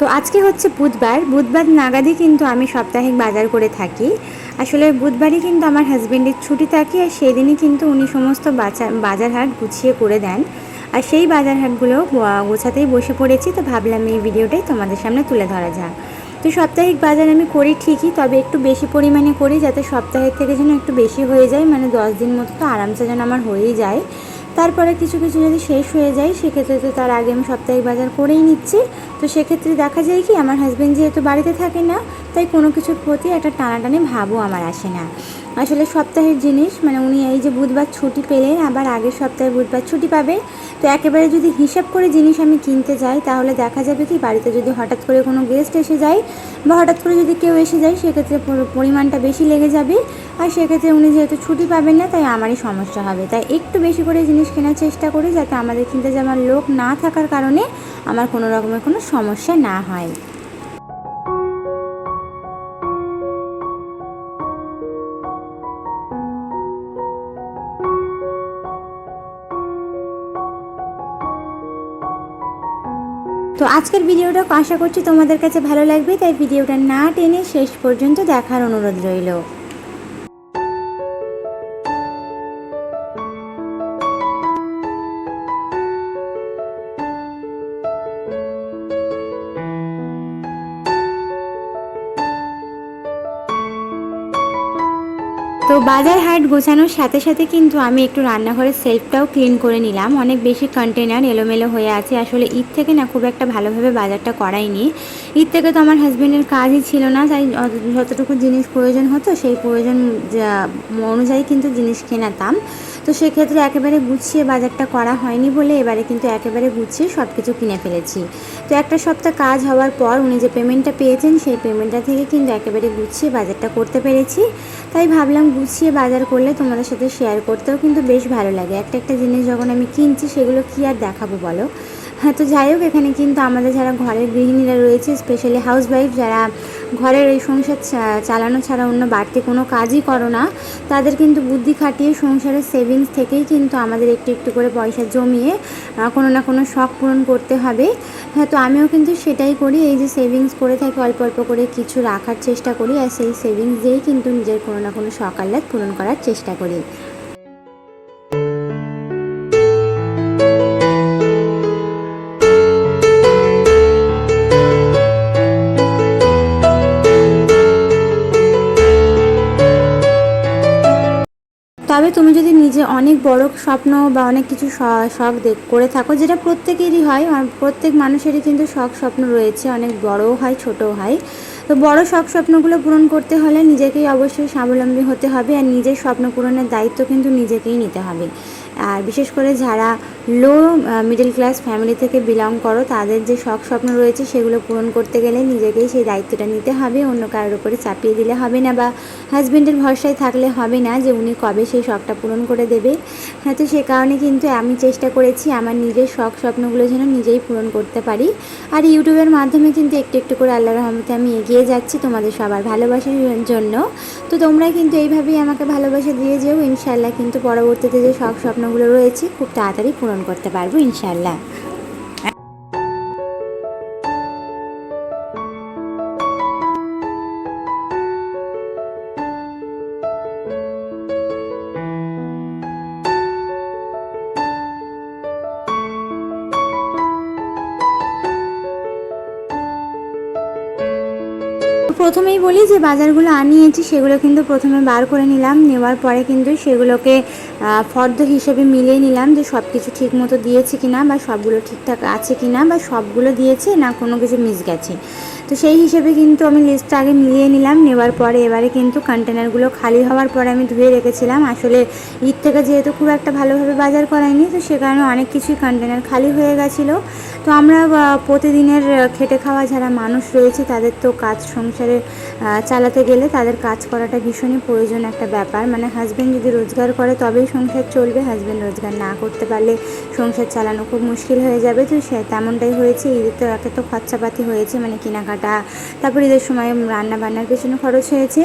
তো আজকে হচ্ছে বুধবার। বুধবার নাগাদই কিন্তু আমি সাপ্তাহিক বাজার করে থাকি। আসলে বুধবারই কিন্তু আমার হাজব্যান্ডের ছুটি থাকে আর সেই দিনই কিন্তু উনি সমস্ত বাজার হাট গুছিয়ে করে দেন। আর সেই বাজার হাটগুলো গোছাতেই বসে পড়েছি। তো ভাবলাম এই ভিডিওটাই তোমাদের সামনে তুলে ধরা যাক। তো সাপ্তাহিক বাজার আমি করি ঠিকই, তবে একটু বেশি পরিমাণে করি যাতে সপ্তাহের থেকে যেন একটু বেশি হয়ে যায়। মানে দশ দিন মতো তো আরামসে যেন আমার হয়েই যায়। তারপরে কিছু কিছু যদি শেষ হয়ে যায়, সেক্ষেত্রে তো তার আগে আমি সপ্তাহিক বাজার করেই নিচ্ছি। তো সেক্ষেত্রে দেখা যায় কি, আমার হাজব্যান্ড যেহেতু বাড়িতে থাকে না, তাই কোনো কিছুর প্রতি একটা টানাটানি ভাবও আমার আসে না। আসলে সপ্তাহের জিনিস মানে উনি এই যে বুধবার ছুটি পেলেন আবার আগের সপ্তাহে বুধবার ছুটি পাবে। তো একেবারে যদি হিসাব করে জিনিস আমি কিনতে যাই, তাহলে দেখা যাবে কি বাড়িতে যদি হঠাৎ করে কোনো গেস্ট এসে যায় বা হঠাৎ করে যদি কেউ এসে যায়, সেক্ষেত্রে পরিমাণটা বেশি লেগে যাবে। আর সেক্ষেত্রে উনি যেহেতু ছুটি পাবেন না, তাই আমারই সমস্যা হবে। তাই একটু বেশি করে জিনিস কেনার চেষ্টা করি, যাতে আমাদের কিনতে যাওয়ার লোক না থাকার কারণে আমার কোনো রকমের কোনো সমস্যা না হয়। তো আজকের ভিডিওটা আশা করছি তোমাদের কাছে ভালো লাগবে, তাই ভিডিওটা না টেনে শেষ পর্যন্ত দেখার অনুরোধ রইল। বাজার হাট গোছানোর সাথে সাথে কিন্তু আমি একটু রান্নাঘরের সেলফটাও ক্লিন করে নিলাম। অনেক বেশি কন্টেনার এলোমেলো হয়ে আছে। আসলে ঈদ থেকে না খুব একটা ভালোভাবে বাজারটা করাইনি। ঈদ থেকে তো আমার হাজব্যান্ডের কাজই ছিল না, তাই যতটুকু জিনিস প্রয়োজন হতো সেই প্রয়োজন অনুযায়ী কিন্তু জিনিস কেনাতাম। তো সেক্ষেত্রে একেবারে গুছিয়ে বাজারটা করা হয়নি বলে এবারে কিন্তু একেবারে গুছিয়ে সব কিছু কিনে ফেলেছি। তো একটা সপ্তাহ কাজ হওয়ার পর উনি যে পেমেন্টটা পেয়েছেন সেই পেমেন্টটা থেকে কিন্তু একেবারে গুছিয়ে বাজারটা করতে পেরেছি। তাই ভাবলাম গুছিয়ে বাজার করলে তোমাদের সাথে শেয়ার করতেও কিন্তু বেশ ভালো লাগে। একটা একটা জিনিস যখন আমি কিনছি সেগুলো কী আর দেখাবো বলো? হ্যাঁ তো যাই হোক, এখানে কিন্তু আমাদের যারা ঘরের গৃহিণীরা রয়েছে স্পেশালি হাউসওয়াইফ যারা ঘরের এই সংসার চালানো ছাড়া অন্য বাড়তি কোনো কাজই করো না, তাদের কিন্তু বুদ্ধি খাটিয়ে সংসারের সেভিংস থেকেই কিন্তু আমাদের একটু একটু করে পয়সা জমিয়ে কোনো না কোনো শখ পূরণ করতে হবে। হ্যাঁ তো আমিও কিন্তু সেটাই করি, এই যে সেভিংস করে থাকি, অল্প অল্প করে কিছু রাখার চেষ্টা করি, আর সেই সেভিংস দিয়েই কিন্তু নিজের কোনো না কোনো শখ আহ্লাদ পূরণ করার চেষ্টা করি। তবে তুমি যদি নিজে অনেক বড় স্বপ্ন বা অনেক কিছু শখ দেখ করে থাকো, যেটা প্রত্যেকেরই হয় প্রত্যেক মানুষেরই কিন্তু শখ স্বপ্ন রয়েছে, অনেক বড়ও হয়, ছোটও হয়। তো বড় শখ স্বপ্নগুলো পূরণ করতে হলে নিজেকেই অবশ্যই স্বাবলম্বী হতে হবে, আর নিজের স্বপ্ন পূরণের দায়িত্ব কিন্তু নিজেকেই নিতে হবে। আর বিশেষ করে যারা লো মিডল ক্লাস ফ্যামিলি থেকে বিলং করো, তাদের যে শখ স্বপ্ন রয়েছে সেগুলো পূরণ করতে গেলে নিজেকেই সেই দায়িত্বটা নিতে হবে, অন্য কারোর উপরে চাপিয়ে দিলে হবে না বা হাজব্যান্ডের ভরসায় থাকলে হবে না যে উনি কবে সেই শখটা পূরণ করে দেবে। হ্যাঁ তো সে কারণে কিন্তু আমি চেষ্টা করেছি আমার নিজের শখ স্বপ্নগুলো যেন নিজেই পূরণ করতে পারি। আর ইউটিউবের মাধ্যমে কিন্তু একটু একটু করে আল্লাহ রহমতে আমি এগিয়ে যাচ্ছি তোমাদের সবার ভালোবাসার জন্য। তো তোমরা কিন্তু এইভাবেই আমাকে ভালোবাসা দিয়ে যেও ইনশাল্লাহ কিন্তু পরবর্তীতে যে শখ স্বপ্নগুলো রয়েছে। খুব তাড়াতাড়ি পূরণ করতে পারব ইনশাল্লাহ প্রথমেই বলি যে বাজারগুলো আনিয়েছি, সেগুলো কিন্তু প্রথমে বার করে নিলাম। নেওয়ার পরে কিন্তু সেগুলোকে ফর্দ হিসেবে মিলিয়ে নিলাম যে সব কিছু ঠিক মতো দিয়েছে কিনা বা সবগুলো ঠিকঠাক আছে কিনা বা সবগুলো দিয়েছে না কোনো কিছু মিস গেছে। তো সেই হিসেবে কিন্তু আমি লিস্টটা আগে মিলিয়ে নিলাম, নেওয়ার পরে এবারে কিন্তু কন্টেনারগুলো খালি হওয়ার পরে আমি ধুয়ে রেখেছিলাম। আসলে ঈদ থেকে যেহেতু খুব একটা ভালোভাবে বাজার করায়নি তো সে কারণে অনেক কিছুই কন্টেনার খালি হয়ে গেছিল। তো আমরা প্রতিদিনের খেটে খাওয়া যারা মানুষ রয়েছে, তাদের তো কাজ সংসারে চালাতে গেলে তাদের কাজ করাটা ভীষণই প্রয়োজন একটা ব্যাপার। মানে হাজব্যান্ড যদি রোজগার করে, তবেই সংসার চলবে। হাজব্যান্ড রোজগার না করতে পারলে সংসার চালানো খুব মুশকিল হয়ে যাবে। তো সে তেমনটাই হয়েছে। ঈদের তো একে তো খরচাপাতি হয়েছে মানে কেনাকাটা তারপর ঈদের সময় রান্না বান্নার পেছনে খরচ হয়েছে।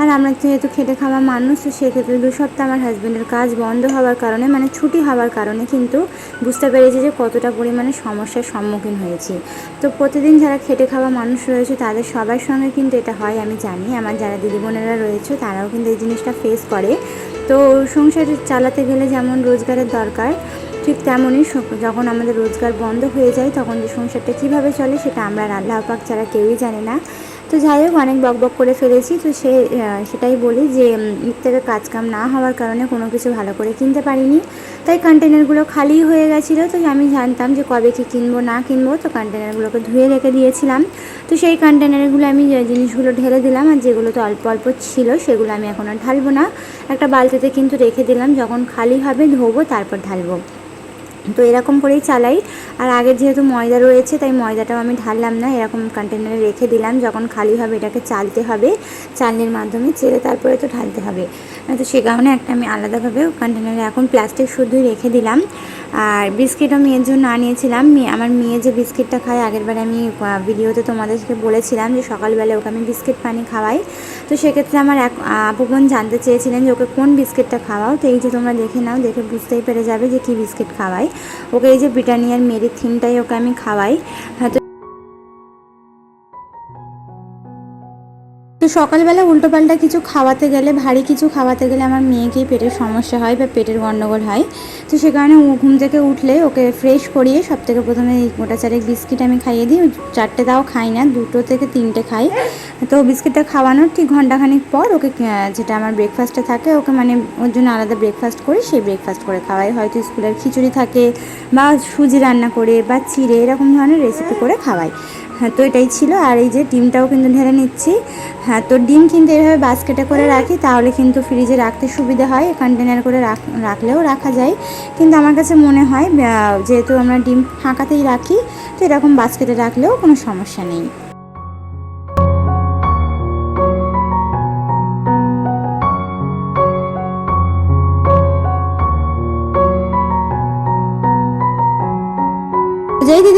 আর আমরা যেহেতু খেটে খাওয়া মানুষ, তো সেক্ষেত্রে দু সপ্তাহ আমার হাজব্যান্ডের কাজ বন্ধ হওয়ার কারণে মানে ছুটি হওয়ার কারণে কিন্তু বুঝতে পেরেছি যে কতটা পরিমাণে সমস্যার সম্মুখীন হয়েছি। তো প্রতিদিন যারা খেটে খাওয়া মানুষ রয়েছে, তাদের সবার সঙ্গে কিন্তু এটা হয়, আমি জানি। আমার যারা দিদি বোনেরা রয়েছে, তারাও কিন্তু এই জিনিসটা ফেস করে। তো সংসার চালাতে গেলে যেমন রোজগারের দরকার ঠিক তেমনই যখন আমাদের রোজগার বন্ধ হয়ে যায়, তখন যে সংসারটা কীভাবে চলে সেটা আমরা আল্লাহ পাক ছাড়া কেউই জানে না। তো যাই হোক, অনেক বকবক করে ফেলেছি। তো সে সেটাই বলি যে ঈদ থেকে কাজ কাম না হওয়ার কারণে কোনো কিছু ভালো করে কিনতে পারিনি। তাই কন্টেনারগুলো খালি হয়ে গেছিল। তো আমি জানতাম যে কবে কি কিনবো, না কিনবো। তো কন্টেনারগুলোকে ধুয়ে রেখে দিয়েছিলাম। তো সেই কন্টেনারগুলো আমি জিনিসগুলো ঢেলে দিলাম আর যেগুলো তো অল্প অল্প ছিল, সেগুলো আমি এখন আর ঢালবো না। একটা বালতিতে কিন্তু রেখে দিলাম। যখন খালি হবে ধোবো, তারপর ঢালবো। তো এরকম করেই চালাই। আর আগের যেহেতু ময়দা রয়েছে, তাই ময়দাটাও আমি ঢাললাম না, এরকম কন্টেনারে রেখে দিলাম। যখন খালি হবে, এটাকে চালতে হবে। চালনির মাধ্যমে চেলে তারপরে তো ঢালতে হবে। তো সে কারণে একটা আমি আলাদাভাবে কন্টেনারে এখন প্লাস্টিক শুদ্ধই রেখে দিলাম। আর বিস্কিটও মেয়ের জন্য আনিয়েছিলাম। মেয়ে আমার মেয়ে যে বিস্কিটটা খায় আগেরবার আমি ভিডিওতে তোমাদেরকে বলেছিলাম যে সকালবেলা ওকে আমি বিস্কিট পানি খাওয়াই। তো সেক্ষেত্রে আমার এক আপু বোন জানতে চেয়েছিলেন যে ওকে কোন বিস্কিটটা খাওয়াও। তো এই যে তোমরা দেখে নাও দেখে বুঝতেই পেরে যাবে যে কী বিস্কিট খাওয়াই। ওকে এই যে ব্রিটানিয়ার মেরি থিমটাই ওকে আমি খাওয়াই। হ্যাঁ, সকালবেলা উল্টোপাল্টা কিছু খাওয়াতে গেলে, ভারী কিছু খাওয়াতে গেলে আমার মেয়েকেই পেটের সমস্যা হয় বা পেটের গণ্ডগোল হয়। তো সে কারণে ঘুম থেকে উঠলে ওকে ফ্রেশ করিয়ে সব থেকে প্রথমে গোটা চারেক বিস্কিট আমি খাইয়ে দিই। চারটে তাও খাই না, দুটো থেকে তিনটে খাই। তো বিস্কিটটা খাওয়ানোর ঠিক ঘন্টাখানিক পর ওকে যেটা আমার ব্রেকফাস্টে থাকে, ওকে মানে ওর জন্য আলাদা ব্রেকফাস্ট করি, সেই ব্রেকফাস্ট করে খাওয়াই। হয়তো স্কুলের খিচুড়ি থাকে বা সুজি রান্না করে বা চিড়ে, এরকম ধরনের রেসিপি করে খাওয়াই। হ্যাঁ তো এটাই ছিল। আর এই যে ডিমটাও কিন্তু ঢেলে নিচ্ছি। হ্যাঁ তো ডিম কিন্তু এভাবে বাস্কেটে করে রাখি, তাহলে কিন্তু ফ্রিজে রাখতে সুবিধা হয়। কন্টেনার করে রাখ, রাখলেও রাখা যায়। কিন্তু আমার কাছে মনে হয় যেহেতু আমরা ডিম ফাঁকাতেই রাখি, তো এরকম বাস্কেটে রাখলেও কোনো সমস্যা নেই। যেই দিদি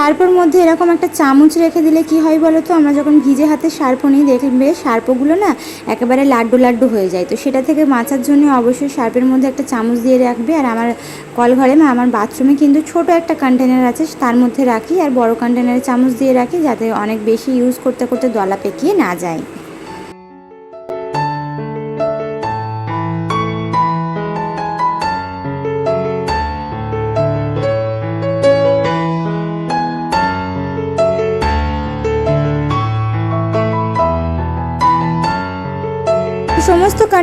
সার্পোর মধ্যে এরকম একটা চামচ রেখে দিলে কি হয় বলো তো? আমরা যখন ভিজে হাতে সার্প নিই, দেখবে সার্পগুলো না একেবারে লাড্ডু লাড্ডু হয়ে যায়। তো সেটা থেকে বাঁচার জন্য অবশ্যই সার্পের মধ্যে একটা চামচ দিয়ে রাখবে। আর আমার কল ঘরে না, আমার বাথরুমে কিন্তু ছোট একটা কন্টেনার আছে, তার মধ্যে রাখি। আর বড় কন্টেনারে চামচ দিয়ে রাখি, যাতে অনেক বেশি ইউজ করতে করতে দলা পেকিয়ে না যায়।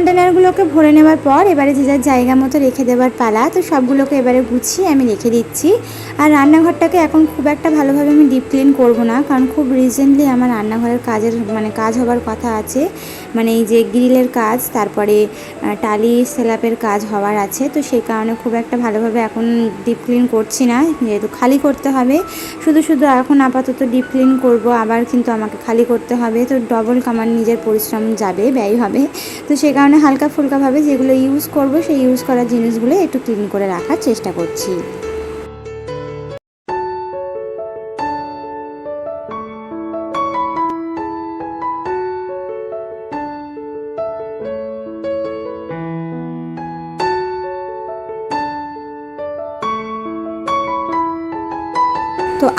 কন্টেনারগুলোকে ভরে নেওয়ার পর এবারে যে যার জায়গা মতো রেখে দেওয়ার পালা, তো সবগুলোকে এবারে গুছিয়ে আমি রেখে দিচ্ছি। আর রান্নাঘরটাকে এখন খুব একটা ভালোভাবে আমি ডিপ ক্লিন করব না, কারণ খুব রিসেন্টলি আমার রান্নাঘরের কাজের মানে কাজ হবার কথা আছে। মানে এই যে গ্রিলের কাজ, তারপরে টালি সেলাপের কাজ হওয়ার আছে। তো সেই কারণে খুব একটা ভালোভাবে এখন ডিপ ক্লিন করছি না, যেহেতু খালি করতে হবে। শুধু শুধু এখন আপাতত ডিপ ক্লিন করব, আবার কিন্তু আমাকে খালি করতে হবে। তো ডবল কামার নিজের পরিশ্রম যাবে, ব্যয় হবে। তো সে কারণে হালকা ফুলকাভাবে যেগুলো ইউজ করব, সেই ইউজ করা জিনিসগুলো একটু ক্লিন করে রাখার চেষ্টা করছি।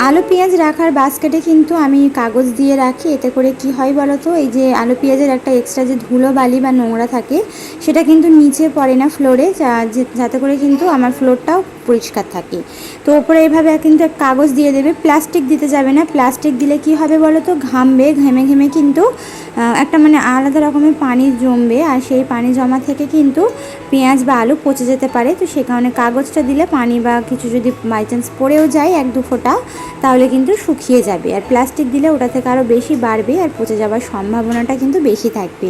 আলু পেঁয়াজ রাখার বাস্কেটে কিন্তু আমি কাগজ দিয়ে রাখি। এতে করে কি হয় বলো তো এই যে আলু পেঁয়াজের একটা এক্সট্রা যে ধুলো বালি বা নোংরা থাকে, সেটা কিন্তু নিচে পড়ে না ফ্লোরে যাতে করে কিন্তু আমার ফ্লোরটাও পরিষ্কার থাকে। তো ওপরে এভাবে কিন্তু কাগজ দিয়ে দেবে, প্লাস্টিক দিতে যাবে না। প্লাস্টিক দিলে কি হবে বলো তো ঘামবে, ঘেমে ঘেমে কিন্তু একটা মানে আলাদা রকমের পানি জমবে। আর সেই পানি জমা থেকে কিন্তু পেঁয়াজ বা আলু পচে যেতে পারে। তো সে কারণে কাগজটা দিলে পানি বা কিছু যদি বাই চান্স পড়েও যায় এক দু ফোঁটা, তাহলে কিন্তু শুকিয়ে যাবে। আর প্লাস্টিক দিলে ওটা থেকে আরও বেশি বাড়বে আর পচে যাওয়ার সম্ভাবনাটা কিন্তু বেশি থাকবে।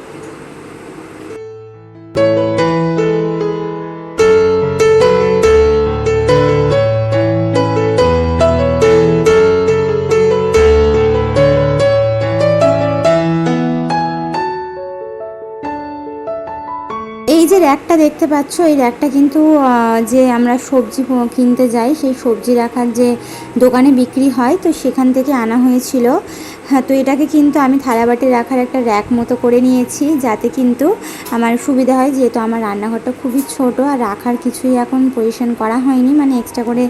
র্যাকটা দেখতে পাচ্ছ, এই র্যাকটা কিন্তু যে আমরা সবজি কিনতে যাই, সেই সবজি রাখার যে দোকানে বিক্রি হয়, তো সেখান থেকে আনা হয়েছিল। হ্যাঁ তো এটাকে কিন্তু আমি থালাবাটি রাখার একটা র্যাক মতো করে নিয়েছি, যাতে কিন্তু আমার সুবিধা হয়, যেহেতু আমার রান্নাঘরটা খুবই ছোট আর রাখার কিছুই এখন পজিশন করা হয়নি। মানে এক্সট্রা করে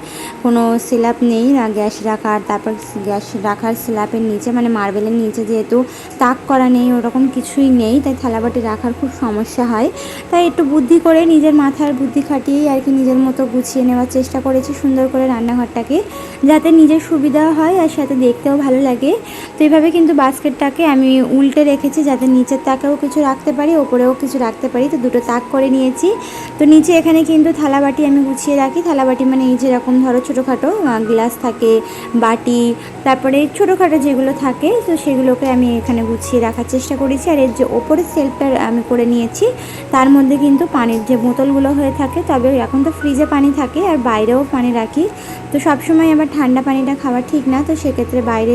কোনো স্ল্যাব নেই গ্যাস রাখার, তারপর গ্যাস রাখার স্ল্যাবের নিচে মানে মার্বেলের নিচে যেহেতু তাক করা নেই, ওরকম কিছুই নেই, তাই থালাবাটি রাখার খুব সমস্যা হয়। তাই একটু বুদ্ধি করে নিজের মাথার বুদ্ধি খাটিয়েই আর কি নিজের মতো গুছিয়ে নেওয়ার চেষ্টা করেছি সুন্দর করে রান্নাঘরটাকে, যাতে নিজের সুবিধা হয় আর সাথে দেখতেও ভালো লাগে। তো এইভাবে কিন্তু বাস্কেটটাকে আমি উল্টে রেখেছি যাতে নিচের তাকেও কিছু রাখতে পারি, ওপরেও কিছু রাখতে পারি। তো দুটো তাক করে নিয়েছি। তো নিচে এখানে কিন্তু থালাবাটি আমি গুছিয়ে রাখি। থালাবাটি মানে এই যেরকম ধরো ছোটোখাটো গ্লাস থাকে, বাটি, তারপরে ছোটোখাটো যেগুলো থাকে, তো সেগুলোকে আমি এখানে গুছিয়ে রাখার চেষ্টা করেছি। আর এর যে ওপরের সেলফটা আমি করে নিয়েছি, তার মধ্যে কিন্তু পানির যে বোতলগুলো হয়ে থাকে, তবে এখন তো ফ্রিজে পানি থাকে আর বাইরেও পানি রাখি। তো সবসময় আবার ঠান্ডা পানিটা খাওয়া ঠিক না, তো সেক্ষেত্রে বাইরে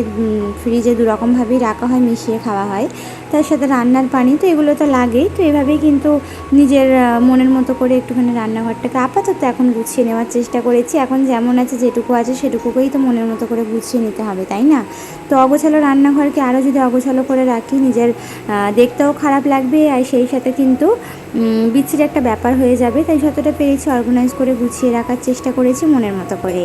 ফ্রিজে দুরকমভাবেই রাখা হয়, মিশিয়ে খাওয়া হয়। তার সাথে রান্নার পানি তো এগুলো তো লাগেই। তো এভাবেই কিন্তু নিজের মনের মতো করে একটুখানি রান্নাঘরটাকে আপাতত এখন গুছিয়ে নেওয়ার চেষ্টা করেছি। এখন যেমন আছে, যেটুকু আছে, সেটুকুকেই তো মনের মতো করে গুছিয়ে নিতে হবে, তাই না? তো অগোছালো রান্নাঘরকে আরও যদি অগোছালো করে রাখি, নিজের দেখতেও খারাপ লাগবে আর সেই সাথে কিন্তু বিচ্ছির একটা ব্যাপার হয়ে যাবে। তাই যতটা পেরেছি অর্গানাইজ করে গুছিয়ে রাখার চেষ্টা করেছি মনের মতো করে